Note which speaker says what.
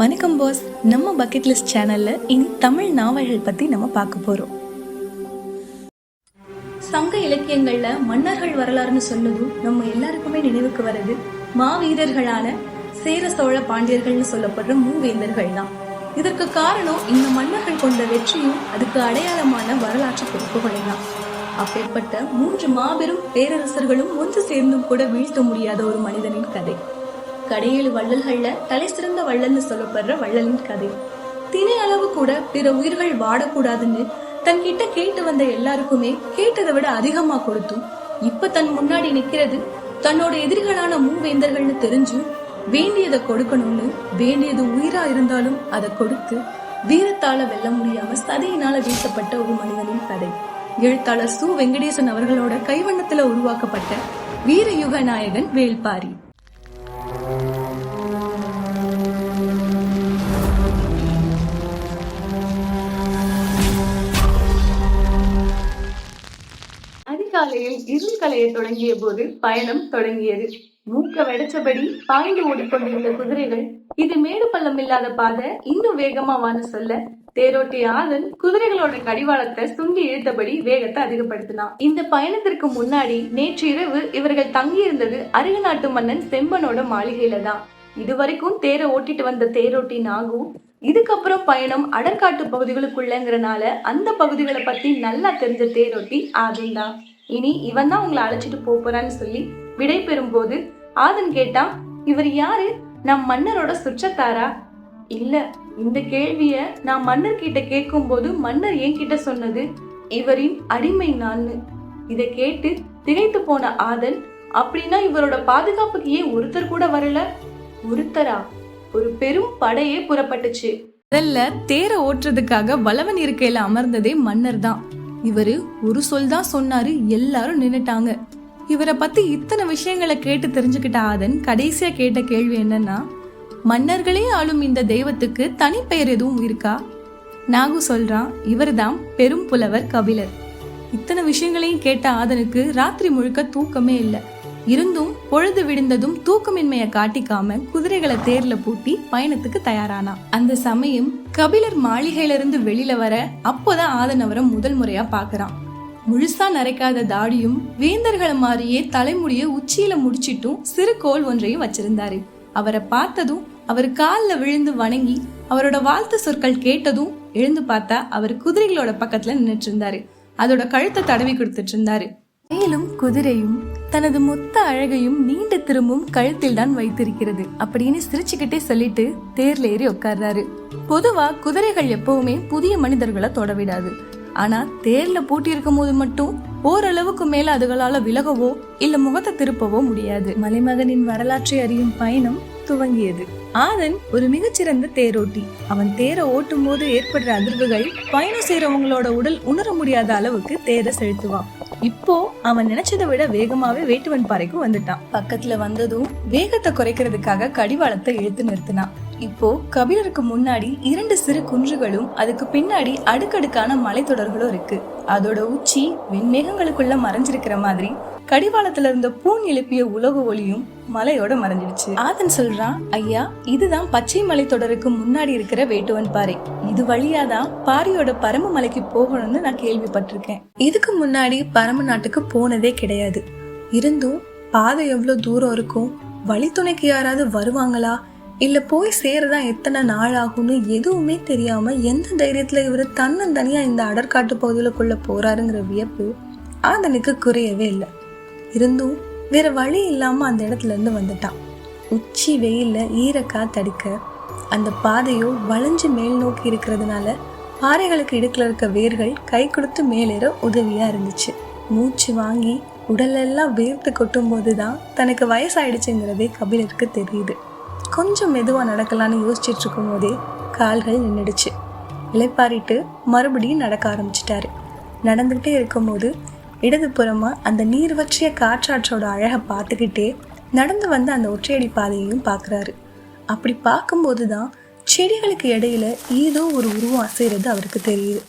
Speaker 1: வணக்கம் பாஸ் நம்ம bucket list சேனல்ல இனி தமிழ் நாவல்கள் பத்தி நம்ம பார்க்க போறோம். சங்க இலக்கியங்கள்ல மன்னர்கள் வரலாறுன்னு சொன்னதும் நம்ம எல்லாருக்குமே நினைவுக்கு வர்றது மாவீரர்களான சேர சோழ பாண்டியர்கள்னு சொல்லப்படுற மூவேந்தர்கள் தான். இதற்கு காரணம் இந்த மன்னர்கள் கொண்ட வெற்றியும் அதுக்கு அடையாளமான வரலாற்று பொறுப்புகளை தான். அப்பேற்பட்ட மூன்று மாபெரும் பேரரசர்களும் ஒன்று சேர்ந்தும் கூட வீழ்த்த முடியாத ஒரு மனிதனின் கதை. கடையேழு வள்ளல்கள்ல தலை சிறந்த வள்ளல்னு சொல்லப்படுற வள்ளலின் கதை. தினை அளவு கூட பிற உயிர்கள் வாடக்கூடாதுன்னு தன்கிட்ட கேட்டு வந்த எல்லாருக்குமே கேட்டதை விட அதிகமா கொடுத்தும். இப்ப தன் முன்னாடி நிக்கிறது தன்னோட எதிரிகளான மூவேந்தர்கள்னு தெரிஞ்சும் வேண்டியதை கொடுக்கணும்னு வேண்டியது உயிரா இருந்தாலும் அதை கொடுத்து வீரத்தால வெல்ல முடியாம சதையினால வீசப்பட்ட ஒரு மனிதனின் கதை. எழுத்தாளர் சு வெங்கடேசன் அவர்களோட கைவண்ணத்துல உருவாக்கப்பட்ட வீரயுக நாயகன் வேள்பாரி. அதிகாலையில் இருள் கலைய தொடங்கிய போது பயணம் தொடங்கியது. மூக்க வெடைச்சபடி பாய்ந்து ஓடிக்கொண்டிருந்த குதிரைகள் இது மேடு பள்ளம் இல்லாத பாதை இன்னும் வேகமா வான்னு சொல்ல தேரோட்டி ஆதன் குதிரைகளோட கடிவாளத்தை சுண்டி இழுத்தபடி வேகத்தை அதிகப்படுத்தினான். இந்த பயணத்திற்கு முன்னாடி நேற்று இரவு இவர்கள் தங்கியிருந்தது அருக நாட்டு மன்னன் செம்பனோட மாளிகையில தான். இதுவரைக்கும் தேரை ஓட்டிட்டு வந்த தேரோட்டி நாகு இதுக்கப்புறம் பயணம் அடற்காட்டு பகுதிகளுக்குள்ளங்கிறனால அந்த பகுதிகளை பத்தி நல்லா தெரிஞ்ச தேரோட்டி ஆதன் தான் இனி இவன் தான் உங்களை அழைச்சிட்டு போறான்னு சொல்லி விடை பெறும்போது ஆதன் கேட்டான் இவர் யாரு? நம் மன்னரோட சுற்றத்தாரா? இல்ல இந்த கேள்விய நான் மன்னர் கிட்ட கேட்கும்போது மன்னர் என்கிட்ட சொன்னது இவரின் அடிமை நான்னு. இதை கேட்டு திகைத்து போன ஆதன் அப்படின்னா இவரோட பாதுகாப்புக்கு ஏன் ஒருத்தர் கூட வரல? ஒருத்தரா? ஒரு பெரும் படையே புறப்பட்டுச்சு. முதல்ல தேரை ஓட்டுறதுக்காக வளவன் இருக்கையில அமர்ந்ததே மன்னர் தான் இவரு ஒரு சொல் தான் சொன்னாரு எல்லாரும் நின்னுட்டாங்க. இவரை பத்தி இத்தனை விஷயங்களை கேட்டு தெரிஞ்சுக்கிட்ட ஆதன் கடைசியா கேட்ட கேள்வி என்னன்னா மன்னர்களே ஆளும் இந்த தெய்வத்துக்கு தனிப்பெயர் எதுவும் இருக்கா? நாகு சொல்றான் இவர்தான் பெரும் புலவர் கபிலர். இத்தனை விஷயங்களையும் கேட்ட ஆதனுக்கு ராத்திரி முழுக்க தூக்கமே இல்லை. இருந்தும் பொழுது விடிந்ததும் தூக்கமின்மைய காட்டிக்காம குதிரைகளை தேர்ல பூட்டி பயணத்துக்கு தயாரானா அந்த சமயம் கபிலர் மாளிகையிலிருந்து வெளியில வர அப்போதான் ஆதன் முதல் முறையா பாக்குறான் முழுசா நரைக்காத தாடியும் வேந்தர்களை மாதிரியே தலைமுடிய உச்சியில முடிச்சிட்டும் சிறு கோல் ஒன்றையும் வச்சிருந்தாரு. அவரை பார்த்ததும் அவர் காலில் விழுந்து வணங்கி அவரோட வாழ்த்து சொற்கள் கேட்டதும் எழுந்து பார்த்தா அவர் குதிரைகளோட பக்கத்துல நின்றுட்டு இருந்தாரு. அதோட கழுத்தை தடவி கொடுத்துட்டு இருந்தாரு. மேலும் குதிரையும் தனது மொத்த அழகையும் நீண்ட திரும்பும் கழுத்தில் தான் வைத்திருக்கிறது. அப்படின்னு சிரிச்சுக்கிட்டே சொல்லிட்டு தேர்ல ஏறி உட்கார்றாரு. பொதுவா குதிரைகள் எப்பவுமே புதிய மனிதர்களை தொடவிடாது. ஆனா தேர்ல பூட்டி இருக்கும் போது மட்டும் ஓரளவுக்கு மேல அதுகளால விலகவோ இல்ல முகத்தை திருப்பவோ முடியாது. மலைமகனின் வரலாற்றை அறியும் பயணம் துவங்கியது. ஆதன் ஒரு மிகச்சிறந்த தேரோட்டி. அவன் தேரை ஓட்டும் போது ஏற்படுற அதிர்வுகள் பயணம் செய்யறவங்களோட உடல் உணர முடியாத அளவுக்கு தேரை செலுத்துவான். இப்போ அவன் நினைச்சதை விட வேகமாவே வேட்டுவன் பாறைக்கு வந்துட்டான். பக்கத்துல வந்ததும் வேகத்தை குறைக்கிறதுக்காக கடிவாளத்தை இழுத்து நிறுத்தினான். இப்போ கபிலருக்கு முன்னாடி இரண்டு சிறு குன்றுகளும் அதுக்கு பின்னாடி அடுக்கடுக்கான மலைத்தொடர்களும் இருக்கு. அதோட உச்சி வெண்மேகங்களுக்குள்ள மறைஞ்சிருக்கிற மாதிரி கடிவாளத்துல இருந்த பூன் எழுப்பிய உலக ஒளியும் மலையோட மறைஞ்சிடுச்சு. ஆதன் சொல்றான் ஐயா இதுதான் பச்சை மலை தொடருக்கு முன்னாடி இருக்கிற வேட்டுவன் பாறை. இது வழியாதான் பாரியோட பரம மலைக்கு போகணும்னு நான் கேள்விப்பட்டிருக்கேன். இதுக்கு முன்னாடி பரம நாட்டுக்கு போனதே கிடையாது. இருந்தும் பாதை எவ்வளவு தூரம் இருக்கும்? வழித்துணைக்கு யாராவது வருவாங்களா? இல்லை போய் சேரதா எத்தனை நாள் ஆகும்னு எதுவுமே தெரியாமல் எந்த தைரியத்தில் இவர் தன்னந்தனியாக இந்த அடற்காட்டு பகுதிகளுக்குள்ளே போகிறாருங்கிற வியப்பு ஆதனுக்கு குறையவே இல்லை. இருந்தும் வேற வழி இல்லாமல் அந்த இடத்துலேருந்து வந்துட்டான். உச்சி வெயிலில் ஈரக்காய் தடுக்க அந்த பாதையோ வளைஞ்சு மேல் நோக்கி இருக்கிறதுனால பாறைகளுக்கு இடுக்கில் இருக்க வேர்கள் கை கொடுத்து மேலேற உதவியாக இருந்துச்சு. மூச்சு வாங்கி உடலெல்லாம் வேர்த்து கொட்டும் போது தான் தனக்கு வயசாயிடுச்சுங்கிறதே கபிலருக்கு தெரியுது. கொஞ்சம் மெதுவாக நடக்கலான்னு யோசிச்சுட்டு இருக்கும் போதே கால்கள் நின்றுடுச்சு இலைப்பாரிட்டு மறுபடியும் நடக்க ஆரம்பிச்சிட்டாரு. நடந்துக்கிட்டே இருக்கும்போது இடதுபுறமாக அந்த நீர் வற்றிய காற்றாற்றோட அழகை பார்த்துக்கிட்டே நடந்து வந்த அந்த ஒற்றையடி பாதையையும் பார்க்குறாரு. அப்படி பார்க்கும்போது தான் செடிகளுக்கு இடையில ஏதோ ஒரு உருவம் அசைகிறது அவருக்கு தெரியுது.